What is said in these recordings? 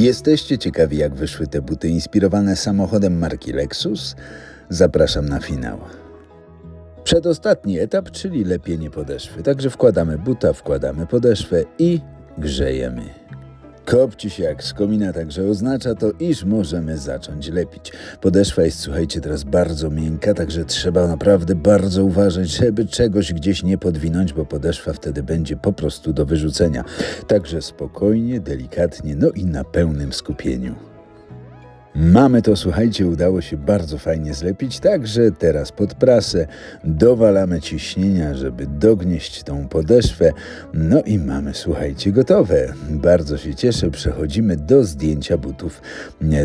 Jesteście ciekawi, jak wyszły te buty inspirowane samochodem marki Lexus? Zapraszam na finał. Przedostatni etap, czyli lepienie podeszwy. Także wkładamy buta, wkładamy podeszwę i grzejemy. Kopci się jak z komina, także oznacza to, iż możemy zacząć lepić. Podeszwa jest, słuchajcie, teraz bardzo miękka, także trzeba naprawdę bardzo uważać, żeby czegoś gdzieś nie podwinąć, bo podeszwa wtedy będzie po prostu do wyrzucenia. Także spokojnie, delikatnie, no i na pełnym skupieniu. Mamy to, słuchajcie, udało się bardzo fajnie zlepić, także teraz pod prasę dowalamy ciśnienia, żeby dognieść tą podeszwę. No i mamy, słuchajcie, gotowe. Bardzo się cieszę, przechodzimy do zdjęcia butów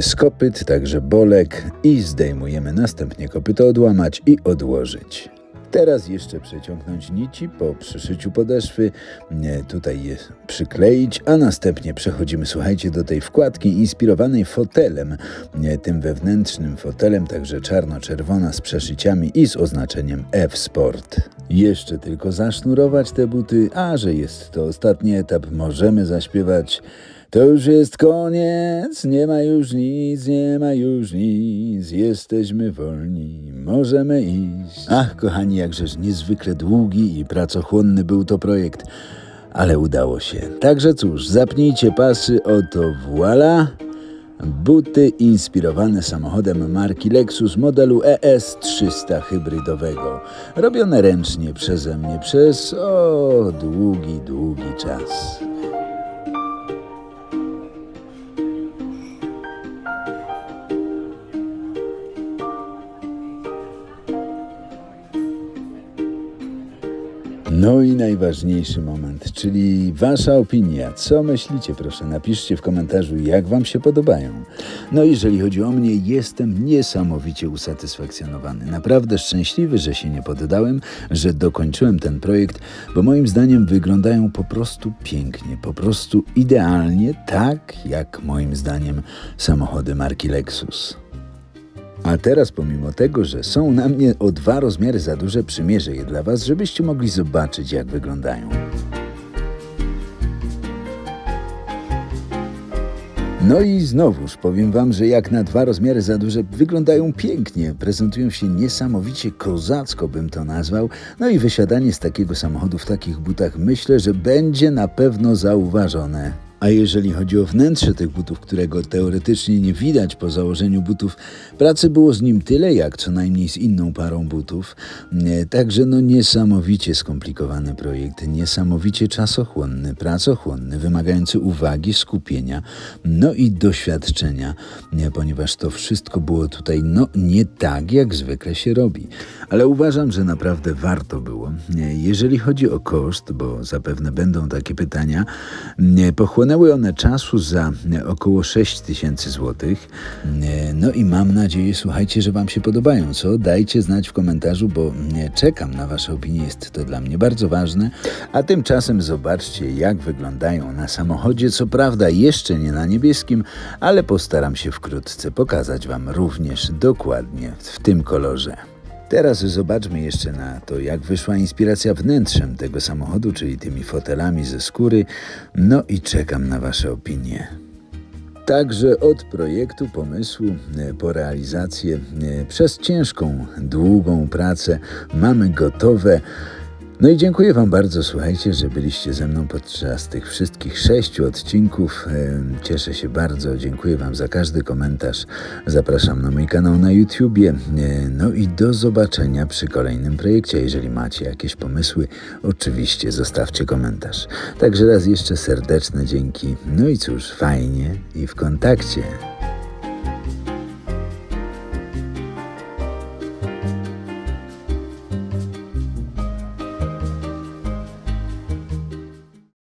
z kopyt, także bolek i zdejmujemy następnie kopyto odłamać i odłożyć. Teraz jeszcze przeciągnąć nici po przyszyciu podeszwy, tutaj je przykleić, a następnie przechodzimy, słuchajcie, do tej wkładki inspirowanej fotelem, tym wewnętrznym fotelem, także czarno-czerwona z przeszyciami i z oznaczeniem F-Sport. Jeszcze tylko zasznurować te buty, a że jest to ostatni etap, możemy zaśpiewać to już jest koniec, nie ma już nic, nie ma już nic, jesteśmy wolni, możemy iść. Ach, kochani, jakżeż niezwykle długi i pracochłonny był to projekt, ale udało się. Także cóż, zapnijcie pasy, oto voila. Buty inspirowane samochodem marki Lexus modelu ES300 hybrydowego. Robione ręcznie przeze mnie przez o długi, długi czas. No i najważniejszy moment, czyli Wasza opinia. Co myślicie, proszę, napiszcie w komentarzu, jak Wam się podobają. No jeżeli chodzi o mnie, jestem niesamowicie usatysfakcjonowany. Naprawdę szczęśliwy, że się nie poddałem, że dokończyłem ten projekt, bo moim zdaniem wyglądają po prostu pięknie, po prostu idealnie, tak jak moim zdaniem samochody marki Lexus. A teraz pomimo tego, że są na mnie o dwa rozmiary za duże, przymierzę je dla Was, żebyście mogli zobaczyć jak wyglądają. No i znowuż powiem Wam, że jak na dwa rozmiary za duże wyglądają pięknie, prezentują się niesamowicie kozacko bym to nazwał. No i wysiadanie z takiego samochodu w takich butach myślę, że będzie na pewno zauważone. A jeżeli chodzi o wnętrze tych butów, którego teoretycznie nie widać po założeniu butów, pracy było z nim tyle, jak co najmniej z inną parą butów. Także no niesamowicie skomplikowany projekt, niesamowicie czasochłonny, pracochłonny, wymagający uwagi, skupienia, no i doświadczenia, ponieważ to wszystko było tutaj no nie tak, jak zwykle się robi. Ale uważam, że naprawdę warto było. Jeżeli chodzi o koszt, bo zapewne będą takie pytania, pochłonęło Chłonęły one czasu za około 6 tysięcy złotych. No i mam nadzieję, słuchajcie, że Wam się podobają, co? Dajcie znać w komentarzu, bo czekam na Wasze opinie, jest to dla mnie bardzo ważne. A tymczasem zobaczcie, jak wyglądają na samochodzie. Co prawda, jeszcze nie na niebieskim, ale postaram się wkrótce pokazać Wam również dokładnie w tym kolorze. Teraz zobaczmy jeszcze na to, jak wyszła inspiracja wnętrzem tego samochodu, czyli tymi fotelami ze skóry. No i czekam na Wasze opinie. Także od projektu, pomysłu e, po realizację, e, przez ciężką, długą pracę mamy gotowe no i dziękuję Wam bardzo, słuchajcie, że byliście ze mną podczas tych wszystkich sześciu odcinków. Cieszę się bardzo, dziękuję Wam za każdy komentarz. Zapraszam na mój kanał na YouTubie. No i do zobaczenia przy kolejnym projekcie. Jeżeli macie jakieś pomysły, oczywiście zostawcie komentarz. Także raz jeszcze serdeczne dzięki. No i cóż, fajnie i w kontakcie.